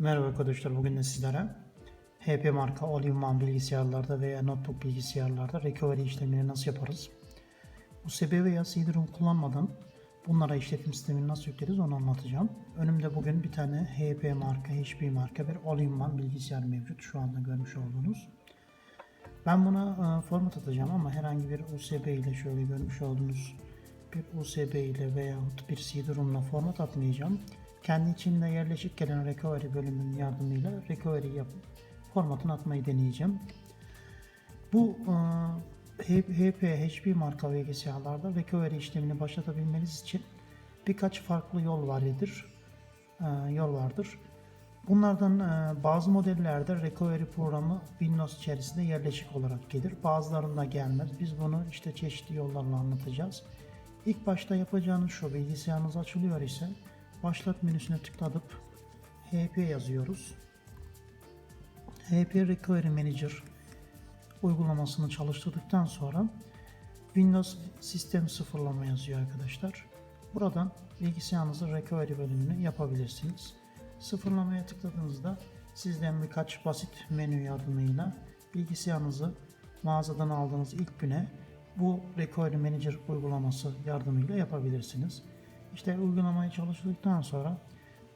Merhaba arkadaşlar bugün de sizlere HP marka all-in-one bilgisayarlarda veya notebook bilgisayarlarda recovery işlemini nasıl yaparız? USB veya CD-ROM kullanmadan bunlara işletim sistemini nasıl yükleriz onu anlatacağım. Önümde bugün bir tane HP marka, HP marka bir all-in-one bilgisayar mevcut şu anda görmüş olduğunuz. Ben buna e, format atacağım ama herhangi bir USB ile şöyle görmüş olduğunuz bir USB ile veyahut bir CD-ROM'la format atmayacağım. Kendi içinde yerleşik gelen recovery bölümünün yardımıyla recovery yapıp formatını atmayı deneyeceğim. Bu e, HP, HP marka bilgisayarlarda recovery işlemini başlatabilmeniz için birkaç farklı yol vardır. E, yol vardır. Bunlardan e, bazı modellerde recovery programı Windows içerisinde yerleşik olarak gelir. Bazılarında gelmez. Biz bunu işte çeşitli yollarla anlatacağız. İlk başta yapacağınız şu bilgisayarınız açılıyor ise başlat menüsüne tıkladıp HP yazıyoruz. HP Recovery Manager uygulamasını çalıştırdıktan sonra Windows sistem sıfırlama yazıyor arkadaşlar. Buradan bilgisayarınızın recovery bölümünü yapabilirsiniz. Sıfırlamaya tıkladığınızda sizden birkaç basit menü yardımıyla bilgisayarınızı mağazadan aldığınız ilk güne bu Recovery Manager uygulaması yardımıyla yapabilirsiniz. İşte uygulamayı çalıştırdıktan sonra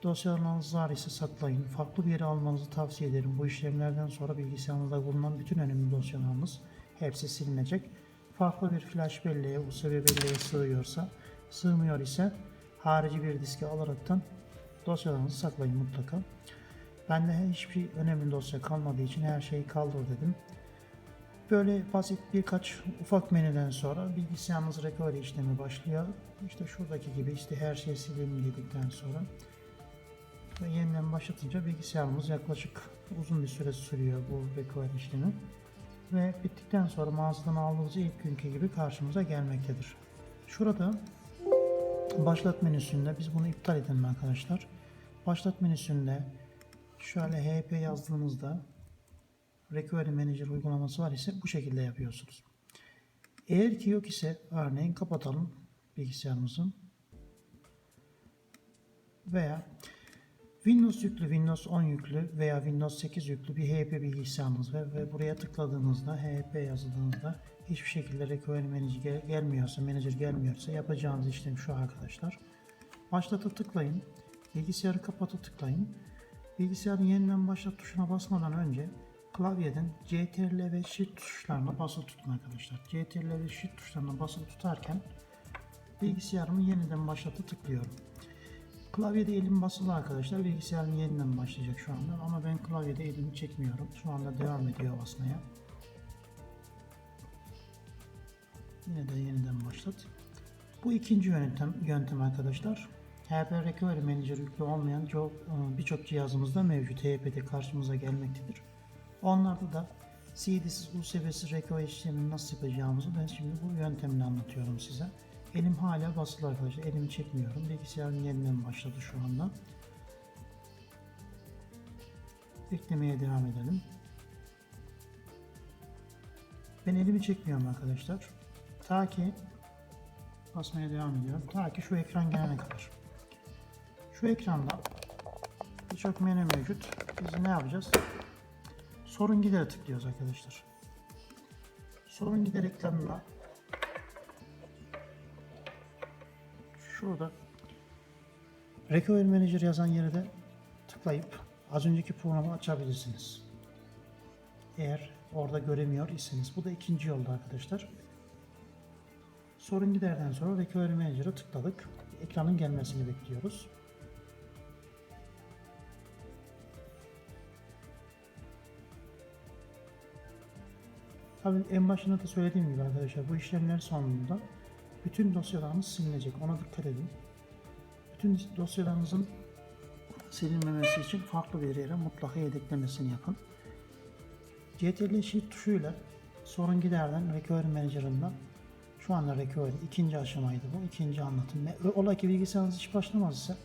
dosyalarınızı ise saklayın. Farklı bir yere almanızı tavsiye ederim. Bu işlemlerden sonra bilgisayarınızda bulunan bütün önemli dosyalarınız hepsi silinecek. Farklı bir flash belleğe, USB belleğe sığıyorsa, sığmıyor ise harici bir diske alaraktan dosyalarınızı saklayın mutlaka. Bende hiçbir önemli dosya kalmadığı için her şeyi kaldır dedim. Böyle basit birkaç ufak menüden sonra bilgisayarınız recovery işlemi başlıyor. İşte şuradaki gibi işte her şey silin dedikten sonra ve yeniden başlatınca bilgisayarımız yaklaşık uzun bir süre sürüyor bu recovery işlemi. Ve bittikten sonra mağazadan aldığınız ilk günkü gibi karşımıza gelmektedir. Şurada başlat menüsünde biz bunu iptal edelim arkadaşlar. Başlat menüsünde şöyle HP yazdığınızda Recovery Manager uygulaması var ise bu şekilde yapıyorsunuz. Eğer ki yok ise örneğin kapatalım bilgisayarımızı. Veya Windows yüklü, Windows 10 yüklü veya Windows 8 yüklü bir HP bilgisayarınız ve, ve buraya tıkladığınızda HP yazıldığınızda hiçbir şekilde Recovery Manager gel- gelmiyorsa, Manager gelmiyorsa yapacağınız işlem şu arkadaşlar. Başlata tıklayın. Bilgisayarı kapata tıklayın. Bilgisayarın yeniden başlat tuşuna basmadan önce klavyeden CTRL ve Shift tuşlarına basılı tutun arkadaşlar. CTRL ve Shift tuşlarına basılı tutarken bilgisayarımı yeniden başlatı tıklıyorum. Klavyede elim basılı arkadaşlar. Bilgisayarım yeniden başlayacak şu anda ama ben klavyede elimi çekmiyorum. Şu anda devam ediyor basmaya. Yine de yeniden başlat. Bu ikinci yöntem, yöntem arkadaşlar. HP Recovery Manager yüklü olmayan çok birçok cihazımızda mevcut. HP'de karşımıza gelmektedir. Onlarda da CD'siz, USB'siz recovery işlemini nasıl yapacağımızı ben şimdi bu yöntemini anlatıyorum size. Elim hala basılı arkadaşlar. Elimi çekmiyorum. Bilgisayarın yeniden başladı şu anda. Beklemeye devam edelim. Ben elimi çekmiyorum arkadaşlar. Ta ki basmaya devam ediyorum. Ta ki şu ekran gelene kadar. Şu ekranda birçok menü mevcut. Biz ne yapacağız? Sorun gidere tıklıyoruz arkadaşlar. Sorun gider ekranına şurada Recovery Manager yazan yere de tıklayıp az önceki programı açabilirsiniz. Eğer orada göremiyor iseniz. Bu da ikinci yolda arkadaşlar. Sorun giderden sonra Recovery Manager'a tıkladık. Ekranın gelmesini bekliyoruz. Tabii en başında da söylediğim gibi arkadaşlar bu işlemler sonunda bütün dosyalarımız silinecek. Ona dikkat edin. Bütün dosyalarınızın silinmemesi için farklı bir yere mutlaka yedeklemesini yapın. CTRL Shift tuşuyla sorun giderden Recovery Manager'ından şu anda Recovery ikinci aşamaydı bu. ikinci anlatım. Ola ki bilgisayarınız hiç başlamaz ise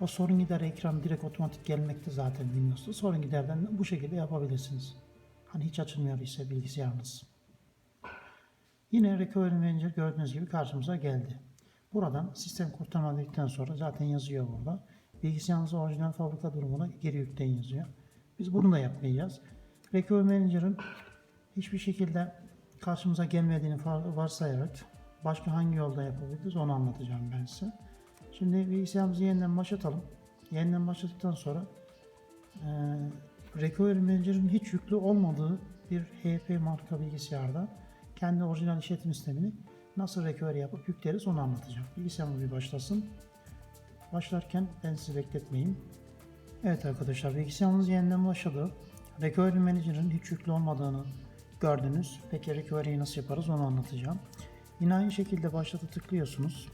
o sorun gider ekran direkt otomatik gelmekte zaten Windows'ta. Sorun giderden bu şekilde yapabilirsiniz. Hani hiç açılmıyor ise bilgisayarınız. Yine Recovery Manager gördüğünüz gibi karşımıza geldi. Buradan sistem kurtarma dedikten sonra zaten yazıyor burada. bilgisayarınızı orijinal fabrika durumuna geri yükleyin yazıyor. Biz bunu da yapmayacağız. Recovery Manager'ın hiçbir şekilde karşımıza gelmediğini varsayarak başka hangi yolda yapabiliriz onu anlatacağım ben size. Şimdi bilgisayarımızı yeniden başlatalım. Yeniden başladıktan sonra Recovery Manager'ın hiç yüklü olmadığı bir HP marka bilgisayarda kendi orijinal işletim sistemini nasıl recovery yapıp yükleriz onu anlatacağım. Bilgisayarımız bir başlasın. Başlarken ben sizi bekletmeyeyim. Evet arkadaşlar bilgisayarımız yeniden başladı. Recovery Manager'ın hiç yüklü olmadığını gördünüz. Peki recovery'yi nasıl yaparız onu anlatacağım. Yine aynı şekilde başlata tıklıyorsunuz.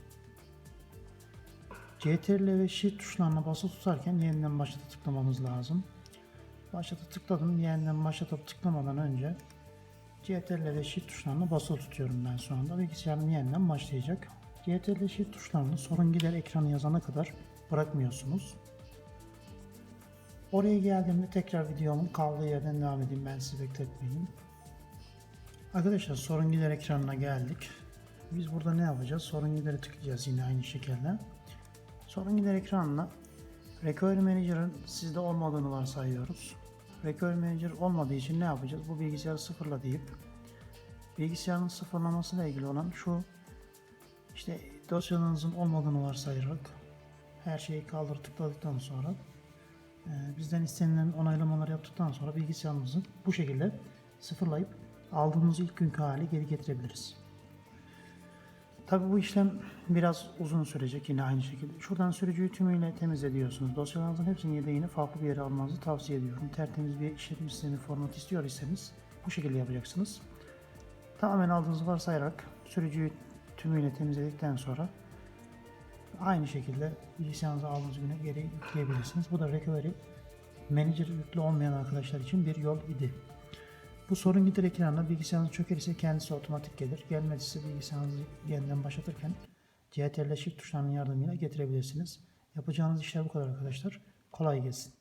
CTRL ve Shift tuşlarına basılı tutarken yeniden başlata tıklamamız lazım. Başlata tıkladım. Yeniden başlatıp tıklamadan önce CTRL ve Shift tuşlarına basılı tutuyorum ben şu anda. Bilgisayarım yeniden başlayacak. CTRL Shift tuşlarını sorun gider ekranı yazana kadar bırakmıyorsunuz. Oraya geldiğimde tekrar videomun kaldığı yerden devam edeyim. Ben sizi bekletmeyeyim. Arkadaşlar sorun gider ekranına geldik. Biz burada ne yapacağız? Sorun gideri tıklayacağız yine aynı şekilde. Sorun gider ekranına Recovery Manager'ın sizde olmadığını varsayıyoruz. Recovery Manager olmadığı için ne yapacağız? Bu bilgisayarı sıfırla deyip bilgisayarın sıfırlamasıyla ilgili olan şu işte dosyalarınızın olmadığını varsayarak her şeyi kaldır tıkladıktan sonra e, bizden istenilen onaylamaları yaptıktan sonra bilgisayarımızı bu şekilde sıfırlayıp aldığımız ilk günkü hali geri getirebiliriz. Tabi bu işlem biraz uzun sürecek yine aynı şekilde. Şuradan sürücüyü tümüyle temizle diyorsunuz. Dosyalarınızın hepsinin yedeğini farklı bir yere almanızı tavsiye ediyorum. Tertemiz bir işletim sistemi format istiyor iseniz bu şekilde yapacaksınız. Tamamen aldığınızı varsayarak sürücüyü tümüyle temizledikten sonra aynı şekilde bilgisayarınıza aldığınız güne geri yükleyebilirsiniz. Bu da recovery manager yüklü olmayan arkadaşlar için bir yol idi. Bu sorun gider ekranına bilgisayarınız çökerse kendisi otomatik gelir. Gelmediyse bilgisayarınızı yeniden başlatırken CTRL Shift tuşlarının yardımıyla getirebilirsiniz. Yapacağınız işler bu kadar arkadaşlar. Kolay gelsin.